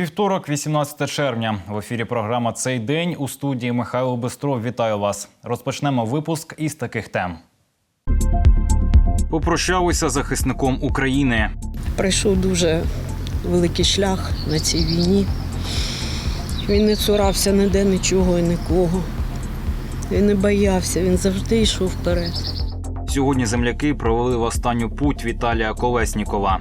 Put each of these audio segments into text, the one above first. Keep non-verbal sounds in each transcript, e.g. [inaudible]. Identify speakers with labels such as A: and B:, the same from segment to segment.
A: Вівторок, 18 червня. В ефірі програма Цей день у студії Михайло Бистров. Вітаю вас. Розпочнемо випуск із таких тем. Попрощалися з захисником України.
B: пройшов дуже великий шлях на цій війні. Він не цурався ніде нічого і нікого. Він не боявся, він завжди йшов вперед.
A: Сьогодні земляки провели в останню путь Віталія Колеснікова.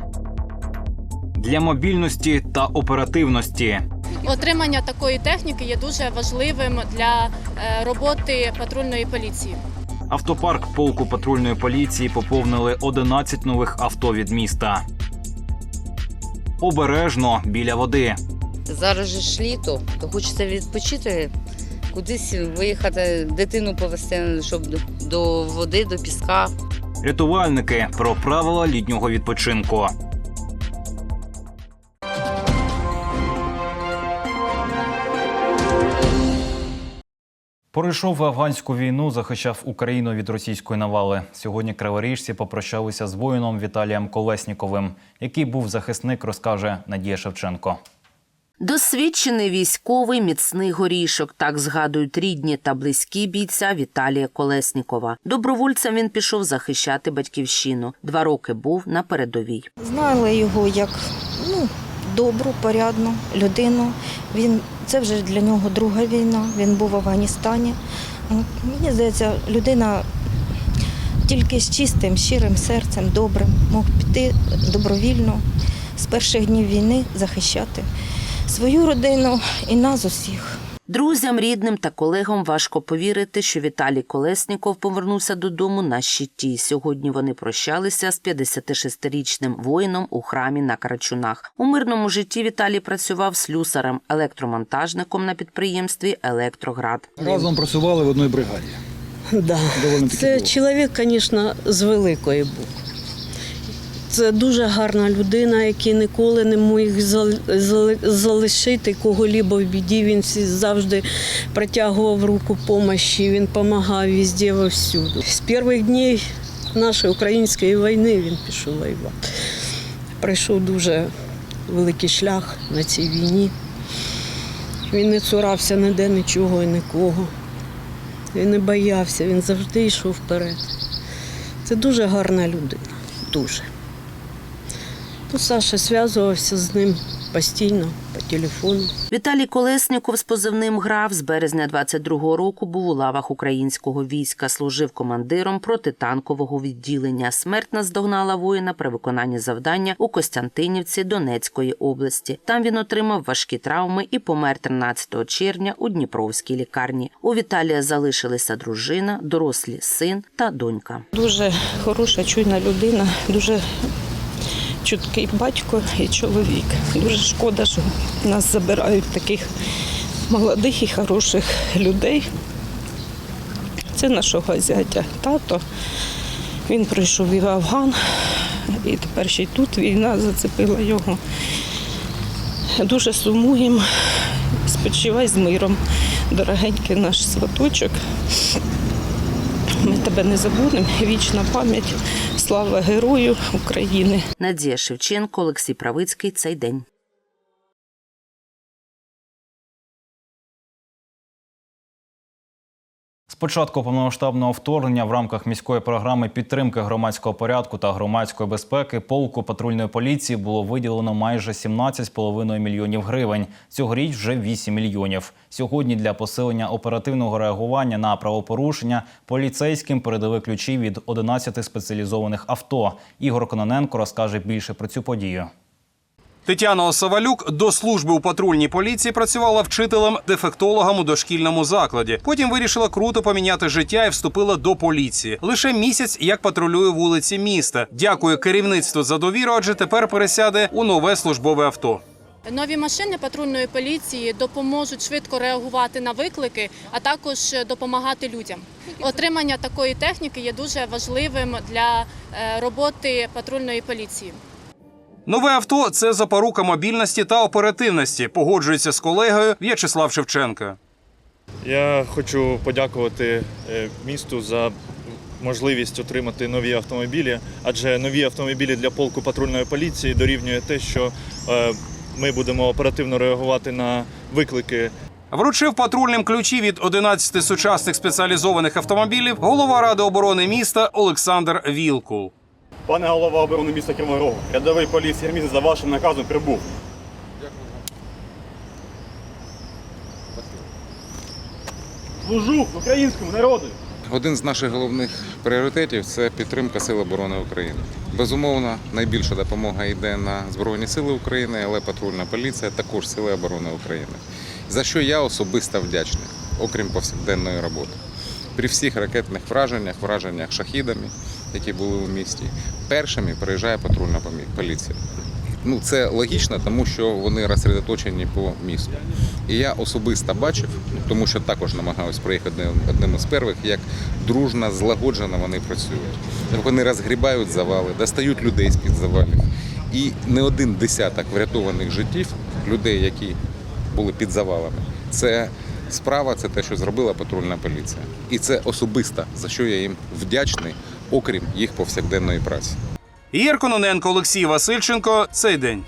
A: Для мобільності та оперативності
C: Отримання такої техніки є дуже важливим для е, роботи патрульної поліції.
A: автопарк полку патрульної поліції поповнили 11 нових авто від міста. Обережно біля води.
D: Зараз же ж літо, то хочеться відпочити, кудись виїхати, дитину повезти, щоб до води, до піска.
A: Рятувальники про правила літнього відпочинку. Пройшов в афганську війну, захищав Україну від російської навали. Сьогодні криворіжці попрощалися з воїном Віталієм Колесніковим, який був захисник, розкаже Надія Шевченко.
E: Досвідчений військовий міцний горішок, так згадують рідні та близькі бійця Віталія Колеснікова. Добровольцем він пішов захищати батьківщину. Два роки був на передовій.
F: Знали його як добру, порядну людину. Він, це вже для нього друга війна, він був в Афганістані. Мені здається, людина тільки з чистим, щирим серцем, добрим, мог піти добровільно з перших днів війни захищати свою родину і нас усіх.
E: Друзям, рідним та колегам важко повірити, що Віталій Колесніков повернувся додому на щиті. Сьогодні вони прощалися з 56-річним воїном у храмі на Карачунах. У мирному житті Віталій працював слюсарем, електромонтажником на підприємстві Електроград.
G: Разом працювали в одній бригаді.
B: Да. Це чоловік, звісно, з великої букви. Це дуже гарна людина, який ніколи не міг залишити кого-либо в біді. Він завжди протягував руку допомоги, він допомагав везде всюду. З перших днів нашої української війни він пішов воювати. Пройшов дуже великий шлях на цій війні. Він не цурався ніде нічого і нікого. Він не боявся, він завжди йшов вперед. Це дуже гарна людина. Дуже. Ну, Саша зв'язувався з ним постійно по телефону.
E: Віталій Колесніков з позивним грав з березня 22-го року був у лавах українського війська, служив командиром протитанкового відділення. Смерть наздогнала воїна при виконанні завдання у Костянтинівці Донецької області. Там він отримав важкі травми і помер 13 червня у Дніпровській лікарні. У Віталія залишилися дружина, дорослі син та донька.
F: Дуже хороша, чуйна людина, дуже чуткий батько і чоловік. Дуже шкода, що нас забирають таких молодих і хороших людей. Це нашого зятя тато. Він пройшов і в Афган, і тепер ще й тут війна зацепила його. Дуже сумуємо. Спочивай з миром, дорогенький наш сваточок. Ми тебе не забудемо. Вічна пам'ять. Слава герою України.
E: Надія Шевченко, Олексій Правицький. Цей день.
A: Початку повномасштабного вторгнення в рамках міської програми підтримки громадського порядку та громадської безпеки полку патрульної поліції було виділено майже 17,5 мільйонів гривень. Цьогоріч вже 8 мільйонів. Сьогодні для посилення оперативного реагування на правопорушення поліцейським передали ключі від 11 спеціалізованих авто. Ігор Кононенко розкаже більше про цю подію.
H: Тетяна Осавалюк до служби у патрульній поліції працювала вчителем-дефектологом у дошкільному закладі. Потім вирішила круто поміняти життя і вступила до поліції. Лише місяць як патрулює вулиці міста. Дякує керівництву за довіру, адже тепер пересяде у нове службове авто.
C: Нові машини патрульної поліції допоможуть швидко реагувати на виклики, а також допомагати людям. Отримання такої техніки є дуже важливим для е, роботи патрульної поліції.
H: Нове авто це запорука мобільності та оперативності. Погоджується з колегою В'ячеслав Шевченко.
I: Я хочу подякувати е, місту за можливість отримати нові автомобілі, адже нові автомобілі для полку патрульної поліції дорівнює те, що е,
J: ми будемо оперативно реагувати на виклики
H: Вручив патрульним ключі від 11 сучасних спеціалізованих автомобілів голова ради оборони міста Олександр Вілкул.
I: Пане голова оборони міста Кривого Рогу, рядовий поліції міста за вашим наказом прибув. Служу українському народу.
K: Один з наших головних пріоритетів це підтримка Сил оборони України. Безумовно, найбільша допомога йде на Збройні Сили України, але патрульна поліція також Сили оборони України. За що я особисто вдячний, окрім повсякденної роботи. При всіх ракетних враженнях, враженнях шахідами, які були у місті, першими приїжджає патрульна поліція. Ну, це логічно, тому що вони розсередоточені по місту. І я особисто бачив, тому що також намагаюся приїхати одним- із перших, як дружно, злагоджено вони працюють. Вони розгрібають завали, достають людей з-під завалів. І не один десяток врятованих життів людей, які були під завалами, це справа, це те, що зробила патрульна поліція. І це особисто, за що я їм вдячний, окрім їх повсякденної праці.
H: Ігор Кононенко, Олексій Васильченко. Цей день.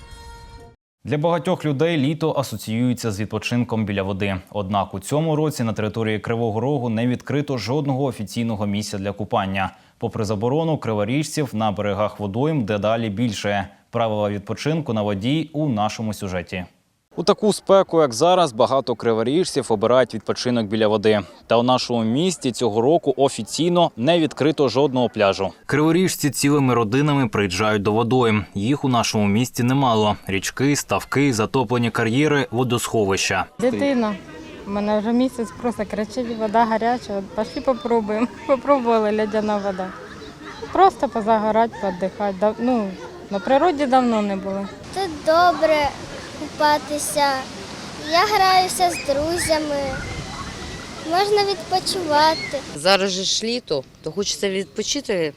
A: Для багатьох людей літо асоціюється з відпочинком біля води. Однак у цьому році на території Кривого Рогу не відкрито жодного офіційного місця для купання. Попри заборону криворіжців на берегах водойм дедалі більше. Правила відпочинку на воді у нашому сюжеті. У таку спеку, як зараз, багато криворіжців обирають відпочинок біля води. Та у нашому місті цього року офіційно не відкрито жодного пляжу. Криворіжці цілими родинами приїжджають до водойм. Їх у нашому місті немало: річки, ставки, затоплені кар'єри, водосховища.
L: Дитина. У мене вже місяць просто кричить, вода гаряча. Пошли попробуємо. [laughs] Попробували лядяна вода. Просто позагорати, подихати. Ну, на природі давно не були.
M: Тут добре купатися. Я граюся з друзями. Можна відпочивати.
N: Зараз же ж літо, то хочеться відпочити,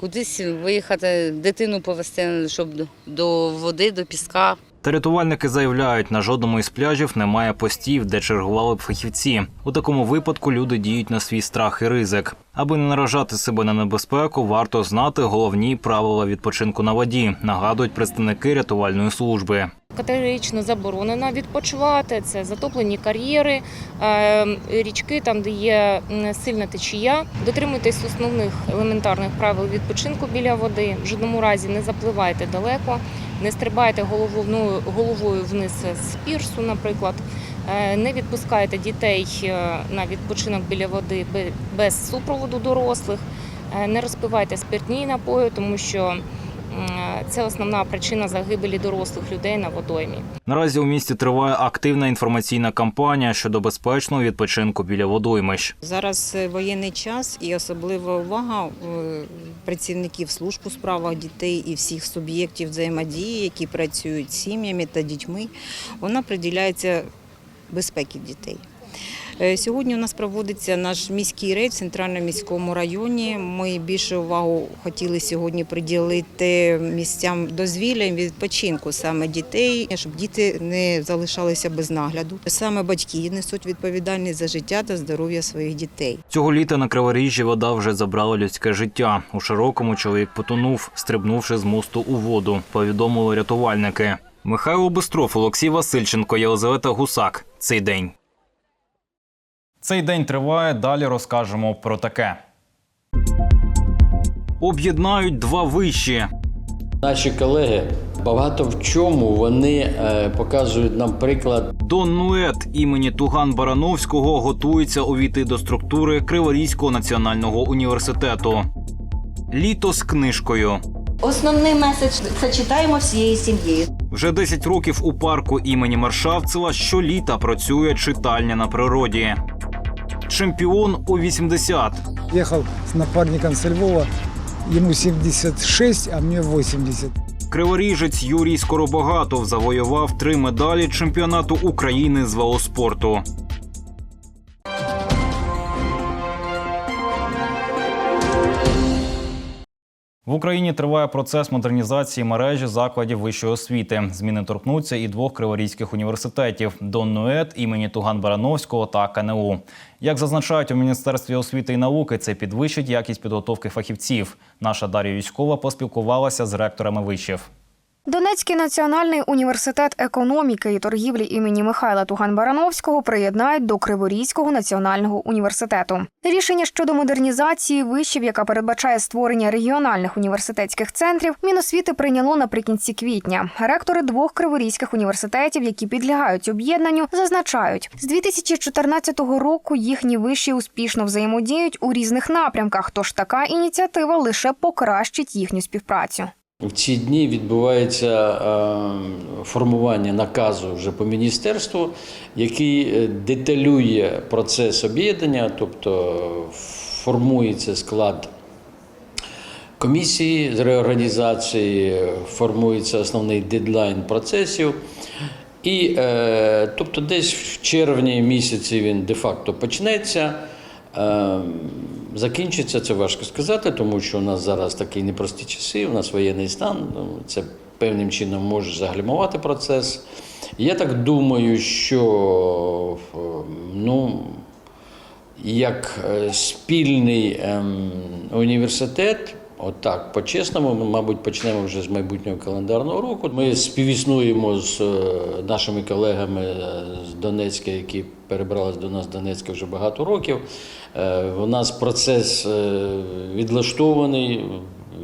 N: кудись виїхати, дитину повезти, щоб до- до води, до піска.
A: Та рятувальники заявляють, на жодному із пляжів немає постів, де чергували б фахівці. У такому випадку люди діють на свій страх і ризик. Аби не наражати себе на небезпеку, варто знати головні правила відпочинку на воді, нагадують представники рятувальної служби.
L: Категорично заборонено відпочивати. Це затоплені кар'єри, е, річки, там, де є сильна течія. Дотримуйтесь основних елементарних правил відпочинку біля води. В жодному разі не запливайте далеко, не стрибайте головою вниз з пірсу, наприклад. Е, Не відпускайте дітей е, на відпочинок біля води без супроводу дорослих. Е, Не розпивайте спиртні напої, тому що це основна причина загибелі дорослих людей на водоймі.
A: Наразі у місті триває активна інформаційна кампанія щодо безпечного відпочинку біля водоймищ.
O: Зараз воєнний час і особлива увага працівників служб у справах дітей і всіх суб'єктів взаємодії, які працюють з сім'ями та дітьми, вона приділяється безпеці дітей. Е, Сьогодні у нас проводиться наш міський рейд в центральному міському районі. Ми більше увагу хотіли сьогодні приділити місцям дозвілля відпочинку саме дітей, щоб діти не залишалися без нагляду. Саме батьки несуть відповідальність за життя та здоров'я своїх дітей.
A: Цього літа на Криворіжжі вода вже забрала людське життя. У широкому чоловік потонув, стрибнувши з мосту у воду. Повідомили рятувальники. Михайло Бистров, Олексій Васильченко, Єлизавета Гусак. Цей день. Цей день триває. Далі розкажемо про таке. Об'єднають два виші.
P: Наші колеги багато в чому вони е, показують нам приклад.
A: Дон Нует імені Туган Барановського готується увійти до структури Криворізького національного університету. Літо з книжкою.
Q: Основний меседж це читаємо всією сім'єю.
A: Вже 10 років у парку імені Маршавцева щоліта працює читальня на природі. Чемпіон у 80.
G: Ехал с напарником со Львова, ему 76, а мне 80.
A: Криворіжець Юрій Скоробогатов завоював три медалі чемпіонату України з велоспорту. В Україні триває процес модернізації мережі закладів вищої освіти. Зміни торкнуться і двох криворізьких університетів Доннует імені Туган Барановського та КНУ. Як зазначають у Міністерстві освіти і науки, це підвищить якість підготовки фахівців. Наша Дар'я Юськова поспілкувалася з ректорами вишів.
R: Донецький національний університет економіки і торгівлі імені Михайла Туган-Барановського приєднають до Криворізького національного університету. Рішення щодо модернізації вишів, яка передбачає створення регіональних університетських центрів, Міносвіти прийняло наприкінці квітня. Ректори двох криворізьких університетів, які підлягають об'єднанню, зазначають, з 2014 року їхні виші успішно взаємодіють у різних напрямках. Тож така ініціатива лише покращить їхню співпрацю.
P: В ці дні відбувається е, формування наказу вже по міністерству, який е, деталює процес об'єднання, тобто формується склад комісії з реорганізації, формується основний дедлайн процесів. І е, тобто десь в червні місяці він де-факто почнеться. Закінчиться це важко сказати, тому що у нас зараз такі непрості часи, у нас воєнний стан, ну, це певним чином може загальмувати процес. Я так думаю, що е, ну, як е, спільний ем, університет, отак, по-чесному, ми, мабуть, почнемо вже з майбутнього календарного року. Ми співіснуємо з е, нашими колегами з Донецька, які перебрались до нас з Донецька вже багато років. Е, У нас процес е, відлаштований,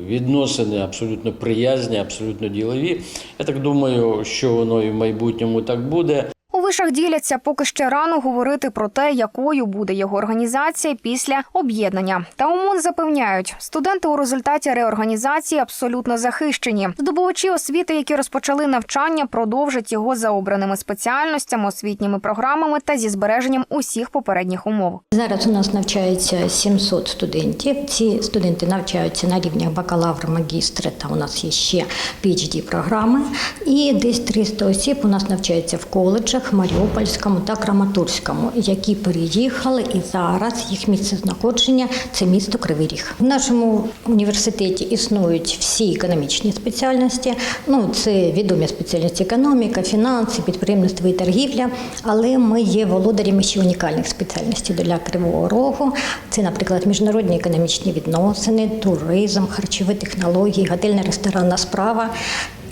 P: відносини абсолютно приязні, абсолютно ділові. Я так думаю, що воно і в майбутньому так буде.
R: У діляться поки ще рано говорити про те, якою буде його організація після об'єднання. Та ОМОН запевняють, студенти у результаті реорганізації абсолютно захищені. Здобувачі освіти, які розпочали навчання, продовжать його за обраними спеціальностями, освітніми програмами та зі збереженням усіх попередніх умов.
S: Зараз у нас навчається 700 студентів. Ці студенти навчаються на рівнях бакалавра, магістра, та у нас є ще phd програми. І десь 300 осіб у нас навчаються в коледжах Маріупольському та Краматорському, які переїхали, і зараз їх місце знаходження це місто Кривий Ріг. В нашому університеті існують всі економічні спеціальності. Ну це відомі спеціальності економіка, фінанси, підприємництво і торгівля. Але ми є володарями ще унікальних спеціальностей для Кривого Рогу. Це, наприклад, міжнародні економічні відносини, туризм, харчові технології, готельна ресторанна справа.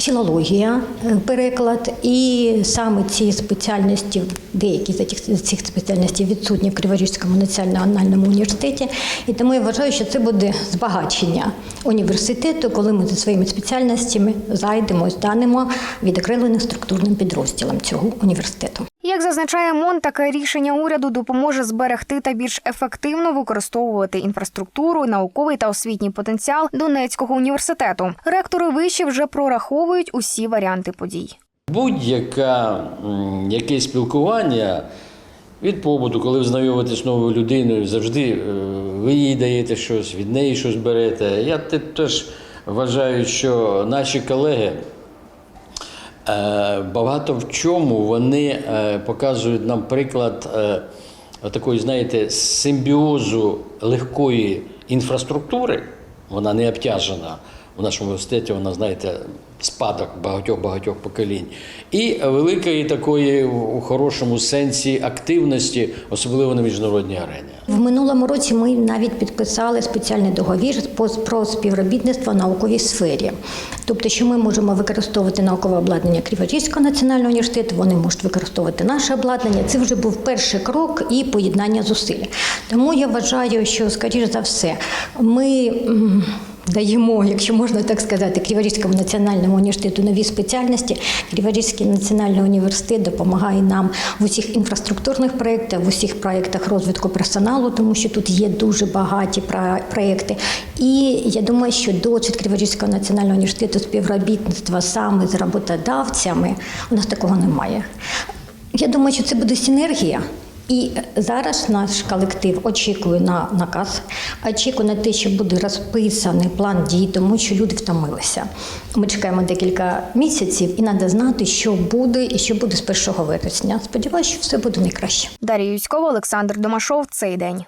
S: Філологія, е, переклад, і саме ці спеціальності, деякі з цих, цих спеціальностей відсутні в Криворізькому національному університеті. І тому я вважаю, що це буде збагачення університету, коли ми за своїми спеціальностями зайдемо і станемо відокремленим структурним підрозділом цього університету.
R: Як зазначає МОН, таке рішення уряду допоможе зберегти та більш ефективно використовувати інфраструктуру, науковий та освітній потенціал Донецького університету. Ректори виші вже прораховують усі варіанти подій.
P: Будь-яка яке спілкування від побуту, коли ви знайомитесь з новою людиною, завжди е, ви їй даєте щось, від неї щось берете. Я теж вважаю, що наші колеги. Е, Багато в чому вони е, показують нам приклад е, такої, знаєте, симбіозу легкої інфраструктури. Вона не обтяжена. У нашому університеті вона, знаєте, спадок багатьох-багатьох поколінь. І великої такої у хорошому сенсі активності, особливо на міжнародній арені.
S: В минулому році ми навіть підписали спеціальний договір про співробітництво в науковій сфері. Тобто, що ми можемо використовувати наукове обладнання Криворізького національного університету, вони можуть використовувати наше обладнання. Це вже був перший крок і поєднання зусиль. Тому я вважаю, що, скоріш за все, ми. Даємо, якщо можна так сказати, Криворізькому національному університету нові спеціальності. Криворізький національний університет допомагає нам в усіх інфраструктурних проєктах, в усіх проєктах розвитку персоналу, тому що тут є дуже багаті проєкти. І я думаю, що досвід Криворізького національного університету співробітництва саме з роботодавцями у нас такого немає. Я думаю, що це буде синергія. І зараз наш колектив очікує на наказ, очікує на те, що буде розписаний план дій, тому що люди втомилися. Ми чекаємо декілька місяців, і треба знати, що буде і що буде з 1 вересня. Сподіваюся, що все буде найкраще.
R: Дар'я Юськова, Олександр Домашов. Цей день.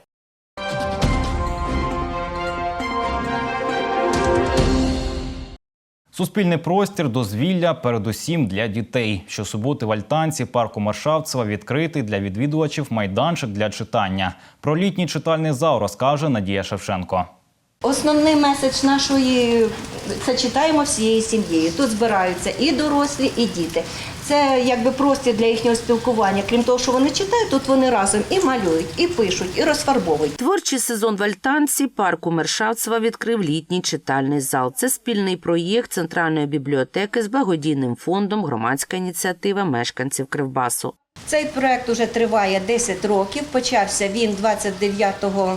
A: Суспільний простір, дозвілля, передусім для дітей. Щосуботи в Альтанці парку Маршавцева відкритий для відвідувачів майданчик для читання. Про літній читальний зал розкаже Надія Шевченко.
Q: Основний меседж нашої це читаємо всією сім'єю. Тут збираються і дорослі, і діти. Це якби простір для їхнього спілкування. Крім того, що вони читають, тут вони разом і малюють, і пишуть, і розфарбовують.
E: Творчий сезон в Альтанці парку Мершавцева відкрив літній читальний зал. Це спільний проєкт Центральної бібліотеки з благодійним фондом Громадська ініціатива мешканців Кривбасу.
Q: Цей проект уже триває 10 років. Почався він 29 с- е,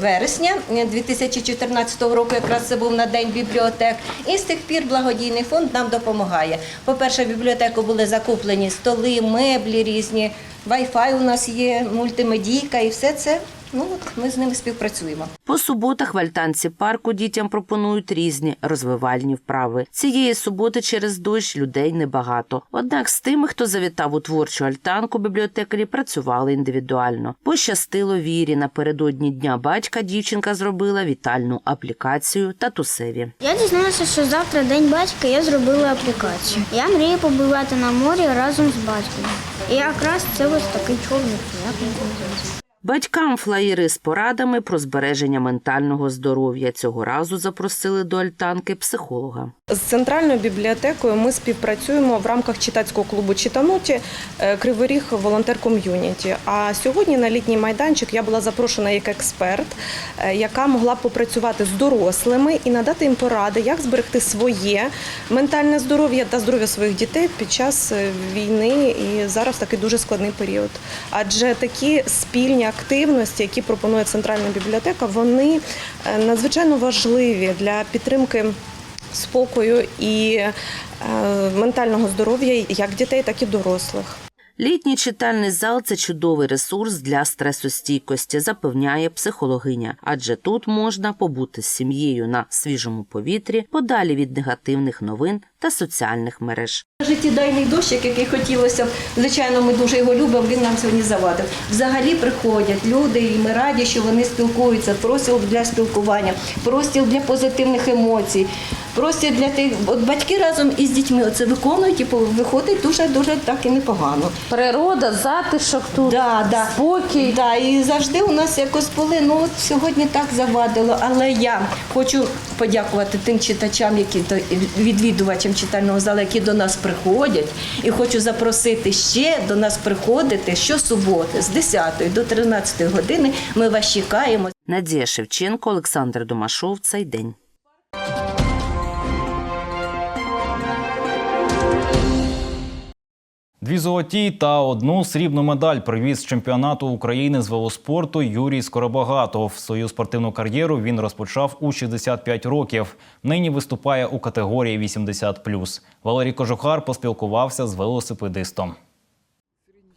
Q: вересня 2014 року, якраз це був на день бібліотек. І з тих пір благодійний фонд нам допомагає. По-перше, бібліотеку були закуплені столи, меблі різні, Wi-Fi у нас є, мультимедійка і все це. Ну от ми з ними співпрацюємо.
E: По суботах в Альтанці парку дітям пропонують різні розвивальні вправи. Цієї суботи через дощ людей небагато. Однак з тими, хто завітав у творчу альтанку, бібліотекарі працювали індивідуально. Пощастило вірі. Напередодні дня батька дівчинка зробила вітальну аплікацію татусеві.
T: Я дізналася, що завтра день батька, я зробила аплікацію. Я мрію побувати на морі разом з батьком. І якраз це ось такий човник, як називається.
E: Батькам флаєри з порадами про збереження ментального здоров'я цього разу запросили до альтанки психолога.
F: З центральною бібліотекою ми співпрацюємо в рамках читацького клубу Читануті е, Криворіг волонтер ком'юніті. А сьогодні на літній майданчик я була запрошена як експерт, е, яка могла попрацювати з дорослими і надати їм поради, як зберегти своє ментальне здоров'я та здоров'я своїх дітей під час е, війни і зараз такий дуже складний період. Адже такі спільні активності, які пропонує центральна бібліотека, вони е, надзвичайно важливі для підтримки спокою і е, ментального здоров'я як дітей, так і дорослих.
E: Літній читальний зал це чудовий ресурс для стресостійкості, запевняє психологиня, адже тут можна побути з сім'єю на свіжому повітрі, подалі від негативних новин та соціальних мереж.
Q: Життєдайний дощик, який хотілося б, звичайно, ми дуже його любимо, він нам сьогодні завадив. Взагалі приходять люди, і ми раді, що вони спілкуються. Простір для спілкування, простір для позитивних емоцій, простір для тих. От батьки разом із дітьми оце виконують і по- виходить дуже дуже так і непогано.
D: Природа, затишок тут,
Q: Да, да.
D: спокій.
Q: Да, і завжди у нас якось були, ну от сьогодні так завадило. Але я хочу подякувати тим читачам, які відвідувачам читального залу, які до нас приходять. І хочу запросити ще до нас приходити щосуботи з 10 до 13 години. Ми вас чекаємо.
E: Надія Шевченко, Олександр Домашов. Цей день.
A: Дві золоті та одну срібну медаль привіз з чемпіонату України з велоспорту Юрій Скоробагатов. Свою спортивну кар'єру він розпочав у 65 років. Нині виступає у категорії 80+. Валерій Кожухар поспілкувався з велосипедистом.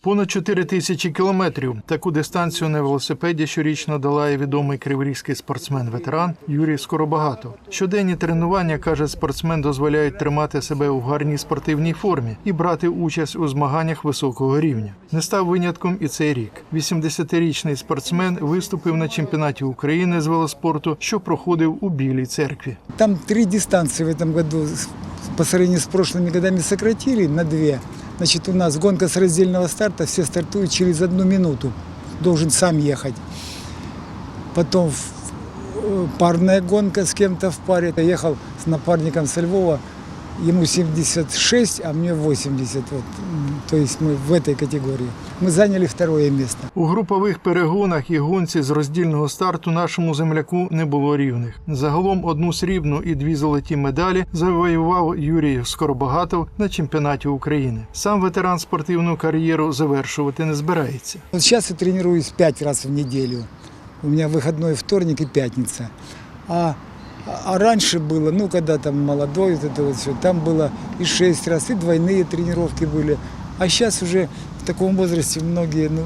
U: Понад 4 тисячі кілометрів. Таку дистанцію на велосипеді щорічно долає відомий криворізький спортсмен-ветеран Юрій Скоробагато. Щоденні тренування каже, спортсмен дозволяють тримати себе у гарній спортивній формі і брати участь у змаганнях високого рівня. Не став винятком і цей рік. 80-річний спортсмен виступив на чемпіонаті України з велоспорту, що проходив у Білій церкві.
G: Там три дистанции в этом году по с прошлыми годами сократили на две. Значит, у нас гонка с раздельного старта, все стартуют через одну минуту. Должен сам ехать. Потом э, парная гонка с кем-то в паре. Я ехал с напарником со Львова, ему 76, а мне 80. Вот. М, То есть мы в этой категории. Мы заняли второе место.
U: У групових перегонах і гонці з роздільного старту нашому земляку не було рівних. Загалом одну срібну і дві золоті медалі завоював Юрій Скоробагатов на чемпіонаті України. Сам ветеран спортивну кар'єру завершувати не збирається.
G: Вот сейчас я тренируюсь пять раз в неделю. У меня выходной вторник и пятница. А, а раньше было, ну, когда там молодой, вот это вот все, там было и шесть раз, и двойные тренировки были. А сейчас уже в таком возрасте многие, ну,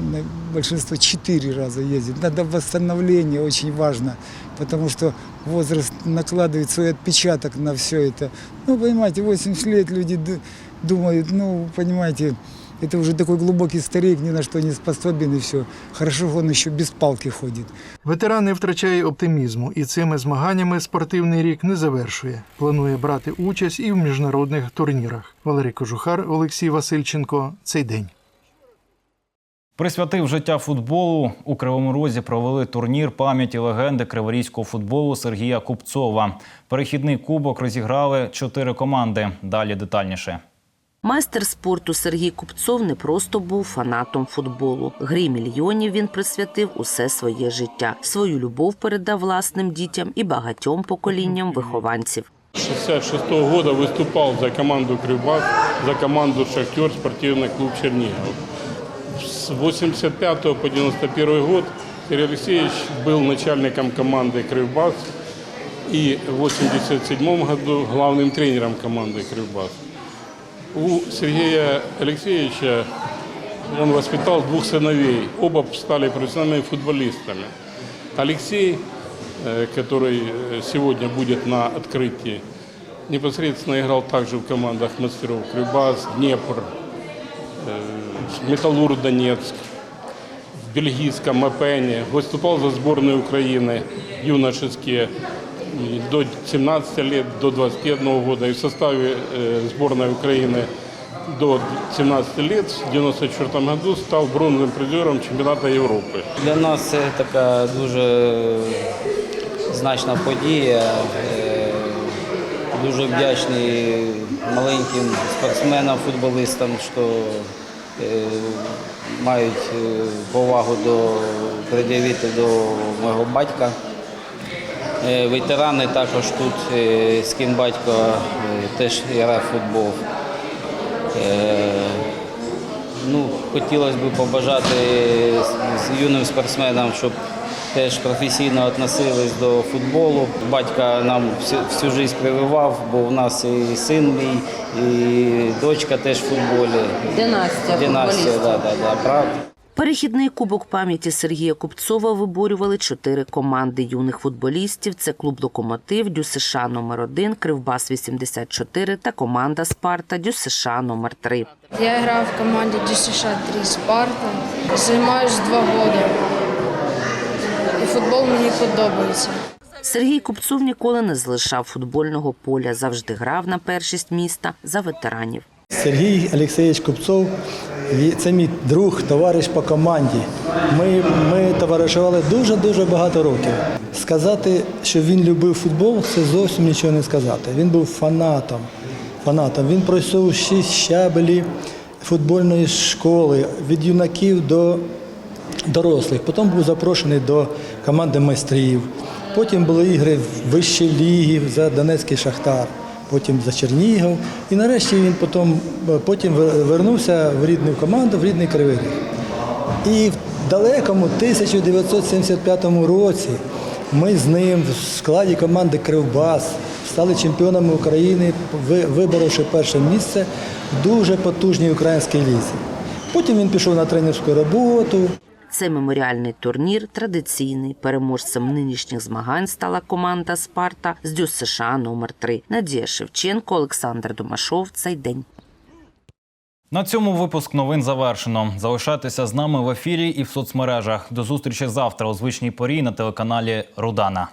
G: большинство четыре раза ездят. Надо восстановление, очень важно, потому что возраст накладывает свой отпечаток на все это. Ну, понимаете, 80 лет люди ду- думают, ну, понимаете, это уже такой глубокий старик, ни на что не способен и все. Хорошо, он еще без палки ходит.
U: Ветеран не втрачає оптимізму і цими змаганнями спортивний рік не завершує. Планує брати участь і в міжнародних турнірах. Валерій Кожухар, Олексій Васильченко. Цей день.
A: Присвятив життя футболу у Кривому Розі провели турнір пам'яті легенди криворізького футболу Сергія Купцова. Перехідний кубок розіграли чотири команди. Далі детальніше.
E: Майстер спорту Сергій Купцов не просто був фанатом футболу. Грі мільйонів він присвятив усе своє життя. Свою любов передав власним дітям і багатьом поколінням вихованців.
V: 66 года выступал за команду Кривбас, за команду Шахтер, спортивный клуб Чернигов. С 85 по 91 год Сергей Алексеевич был начальником команды Кривбас и в 87 году главным тренером команды Кривбас. У Сергея Алексеевича он воспитал двух сыновей. Оба стали профессиональными футболистами. Алексей, э, который э, сегодня будет на открытии, непосредственно играл также в командах мастеров Крюбас, Днепр, э, Металлург Донецк, в бельгийском Мапене, выступал за сборную Украины юношеские м, до 17 лет, до 21 года и в составе э, сборной Украины до 17 лет в 1994 году стал бронзовым призером чемпионата Европы.
N: Для нас це така дуже значна подія. Е, Дуже вдячний маленьким спортсменам, футболистам, що е, мають е, повагу до пред'явити до мого батька. Е, Ветерани також тут, е, з ким батько е, теж грав в футбол. Е, Ну, хотілося б побажати юним спортсменам, щоб теж професійно відносились до футболу. Батька нам всю, всю життя прививав, бо у нас і син мій, і дочка теж в футболі.
D: Династія
N: Династія, да, да, да, правда.
E: Перехідний кубок пам'яті Сергія Купцова виборювали чотири команди юних футболістів. Це клуб Локомотив, ДЮСШ номер 1 Кривбас 84 та команда Спарта ДЮСШ номер 3
W: Я грав в команді ДЮСШ 3 Спарта. Займаюся два роки. І футбол мені подобається.
E: Сергій Купцов ніколи не залишав футбольного поля, завжди грав на першість міста за ветеранів.
X: Сергій Олексійович Купцов це мій друг, товариш по команді. Ми, ми товаришували дуже-дуже багато років. Сказати, що він любив футбол, це зовсім нічого не сказати. Він був фанатом. фанатом. Він пройшов шість щабелі футбольної школи від юнаків до дорослих. Потім був запрошений до команди майстрів. Потім були ігри в вищій лігі за Донецький Шахтар, потім за Чернігів. І нарешті він потім, потім вернувся в рідну команду, в рідний Кривий Ріг. І в далекому 1975 році ми з ним в складі команди Кривбас стали чемпіонами України, виборовши перше місце в дуже потужній українській лізі. Потім він пішов на тренерську роботу.
E: Це меморіальний турнір, традиційний. Переможцем нинішніх змагань стала команда Спарта з ДЮСШ номер 3 Надія Шевченко, Олександр Домашов. Цей день.
A: На цьому випуск новин завершено. Залишайтеся з нами в ефірі і в соцмережах. До зустрічі завтра у звичній порі на телеканалі Рудана.